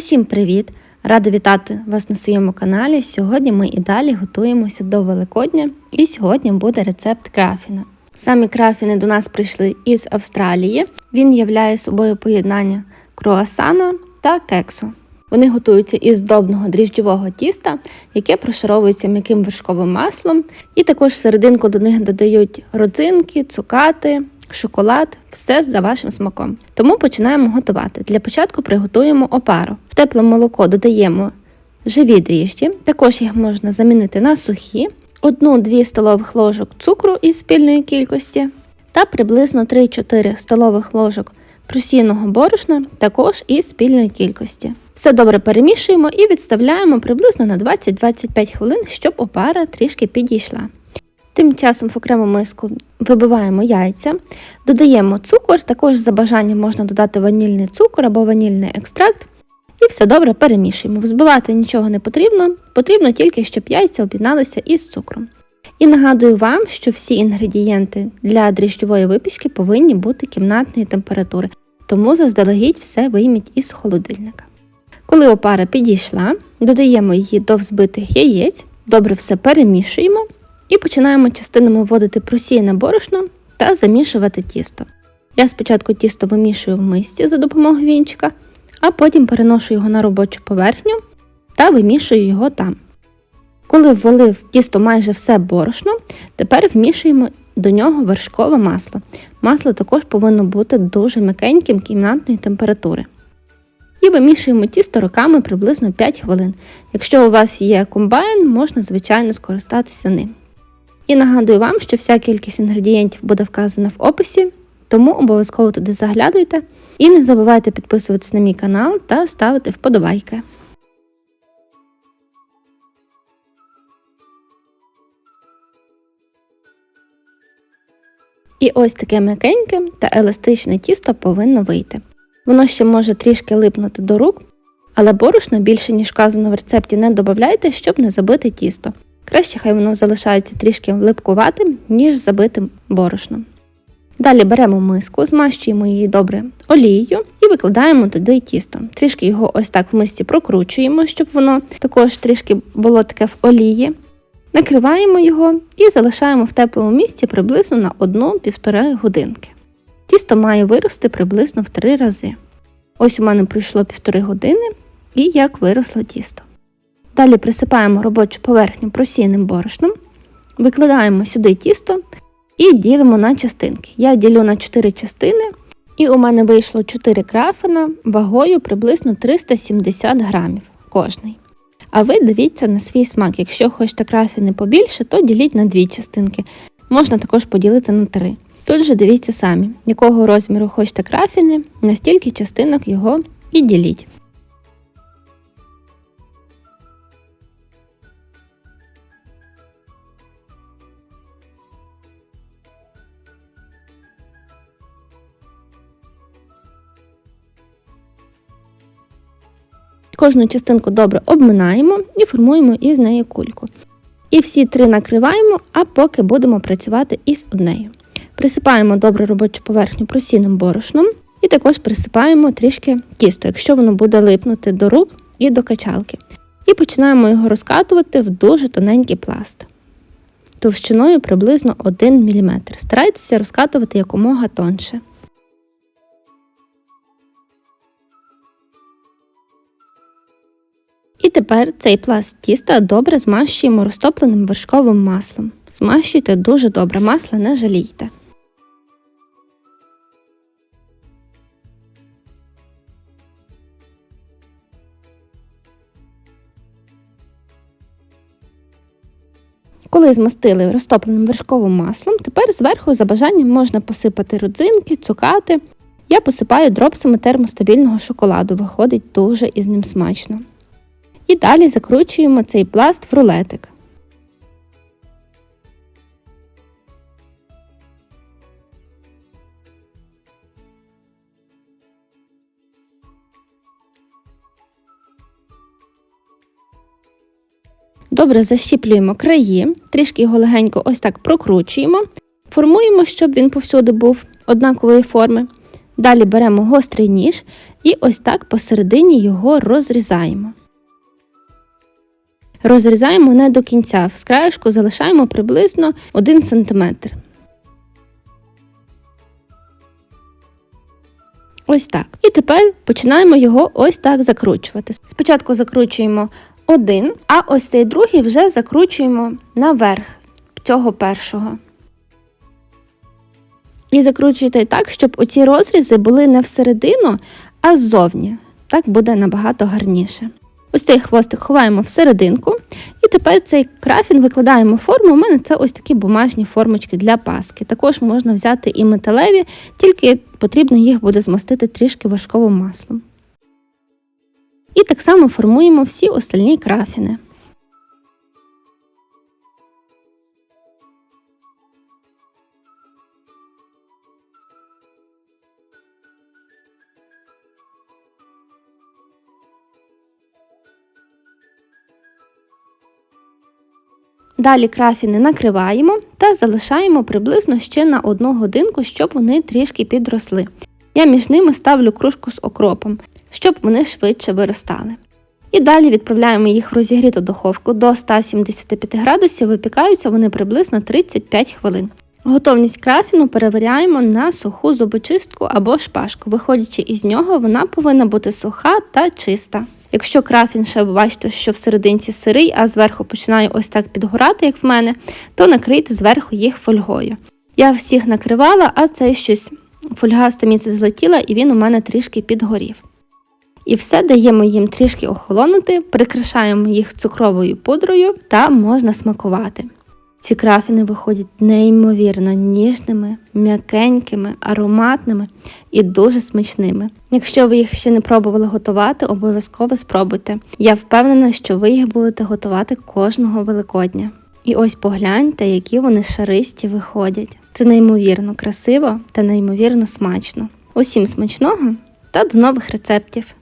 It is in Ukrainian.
Усім привіт! Рада вітати вас на своєму каналі. Сьогодні ми і далі готуємося до Великодня, і сьогодні буде рецепт крафіна. Самі крафіни до нас прийшли із Австралії. Він являє собою поєднання круасана та кексу. Вони готуються із здобного дріжджового тіста, яке прошаровується м'яким вершковим маслом, і також всерединку до них додають родзинки, цукати, шоколад, все за вашим смаком. Тому починаємо готувати. Для початку приготуємо опару. В тепле молоко додаємо живі дріжджі, також їх можна замінити на сухі, 1-2 столових ложок цукру із спільної кількості та приблизно 3-4 столових ложок просійного борошна також із спільної кількості. Все добре перемішуємо і відставляємо приблизно на 20-25 хвилин, щоб опара трішки підійшла. Тим часом в окрему миску вибиваємо яйця, додаємо цукор, також за бажанням можна додати ванільний цукор або ванільний екстракт. І все добре перемішуємо. Взбивати нічого не потрібно, потрібно тільки, щоб яйця об'єдналися із цукром. І нагадую вам, що всі інгредієнти для дріжджової випічки повинні бути кімнатної температури, тому заздалегідь все вийміть із холодильника. Коли опара підійшла, додаємо її до взбитих яєць, добре все перемішуємо і починаємо частинами вводити просіяне борошно та замішувати тісто. Я спочатку тісто вимішую в мисці за допомогою вінчика, а потім переношу його на робочу поверхню та вимішую його там. Коли ввели в тісто майже все борошно, тепер вмішуємо до нього вершкове масло. Масло також повинно бути дуже м'якеньким кімнатної температури. І вимішуємо тісто руками приблизно 5 хвилин. Якщо у вас є комбайн, можна звичайно скористатися ним. І нагадую вам, що вся кількість інгредієнтів буде вказана в описі, тому обов'язково туди заглядуйте. І не забувайте підписуватися на мій канал та ставити вподобайки. І ось таке м'якеньке та еластичне тісто повинно вийти. Воно ще може трішки липнути до рук, але борошна більше, ніж вказано в рецепті, не додавайте, щоб не забити тісто. Краще хай воно залишається трішки липкуватим, ніж забитим борошном. Далі беремо миску, змащуємо її добре олією і викладаємо туди тісто. Трішки його ось так в мисці прокручуємо, щоб воно також трішки було таке в олії. Накриваємо його і залишаємо в теплому місці приблизно на 1-1,5 годинки. Тісто має вирости приблизно в 3 рази. Ось у мене пройшло півтори години і як виросло тісто. Далі присипаємо робочу поверхню просійним борошном, викладаємо сюди тісто і ділимо на частинки. Я ділю на 4 частини, і у мене вийшло 4 крафена вагою приблизно 370 грамів кожний. А ви дивіться на свій смак. Якщо хочете крафіни побільше, то діліть на дві частинки. Можна також поділити на три. Тут же дивіться самі, якого розміру хочете крафіни, настільки частинок його і діліть. Кожну частинку добре обминаємо і формуємо із неї кульку. І всі три накриваємо, а поки будемо працювати із однею. Присипаємо добре робочу поверхню просінним борошном і також присипаємо трішки тісто, якщо воно буде липнути до рук і до качалки. І починаємо його розкатувати в дуже тоненький пласт. Товщиною приблизно 1 мм. Старайтеся розкатувати якомога тонше. І тепер цей пласт тіста добре змащуємо розтопленим вершковим маслом. Змащуйте дуже добре, масла не жалійте. Коли змастили розтопленим вершковим маслом, тепер зверху за бажанням можна посипати родзинки, цукати. Я посипаю дропсами термостабільного шоколаду, виходить дуже із ним смачно. І далі закручуємо цей пласт в рулетик. Добре защіплюємо краї, трішки його легенько ось так прокручуємо, формуємо, щоб він повсюди був однакової форми. Далі беремо гострий ніж і ось так посередині його розрізаємо. Розрізаємо не до кінця, в краєшку залишаємо приблизно 1 см. Ось так. І тепер починаємо його ось так закручувати. Спочатку закручуємо один, а ось цей другий вже закручуємо наверх цього першого. І закручуйте так, щоб оці розрізи були не всередину, а ззовні. Так буде набагато гарніше. Ось цей хвостик ховаємо всерединку, і тепер цей крафін викладаємо в форму. У мене це ось такі бумажні формочки для паски. Також можна взяти і металеві, тільки потрібно їх буде змастити трішки важковим маслом. І так само формуємо всі остальні крафіни. Далі крафіни накриваємо та залишаємо приблизно ще на одну годинку, щоб вони трішки підросли. Я між ними ставлю кружку з окропом, щоб вони швидше виростали. І далі відправляємо їх в розігріту духовку до 175 градусів, випікаються вони приблизно 35 хвилин. Готовність крафіну перевіряємо на суху зубочистку або шпажку. Виходячи із нього, вона повинна бути суха та чиста. Якщо крафін ще бачите, що всерединці сирий, а зверху починає ось так підгорати, як в мене, то накрийте зверху їх фольгою. Я всіх накривала, а це щось фольга місце злетіла і він у мене трішки підгорів. І все даємо їм трішки охолонути, прикрашаємо їх цукровою пудрою та можна смакувати. Ці крафіни виходять неймовірно ніжними, м'якенькими, ароматними і дуже смачними. Якщо ви їх ще не пробували готувати, обов'язково спробуйте. Я впевнена, що ви їх будете готувати кожного Великодня. І ось погляньте, які вони шаристі виходять. Це неймовірно красиво та неймовірно смачно. Усім смачного та до нових рецептів!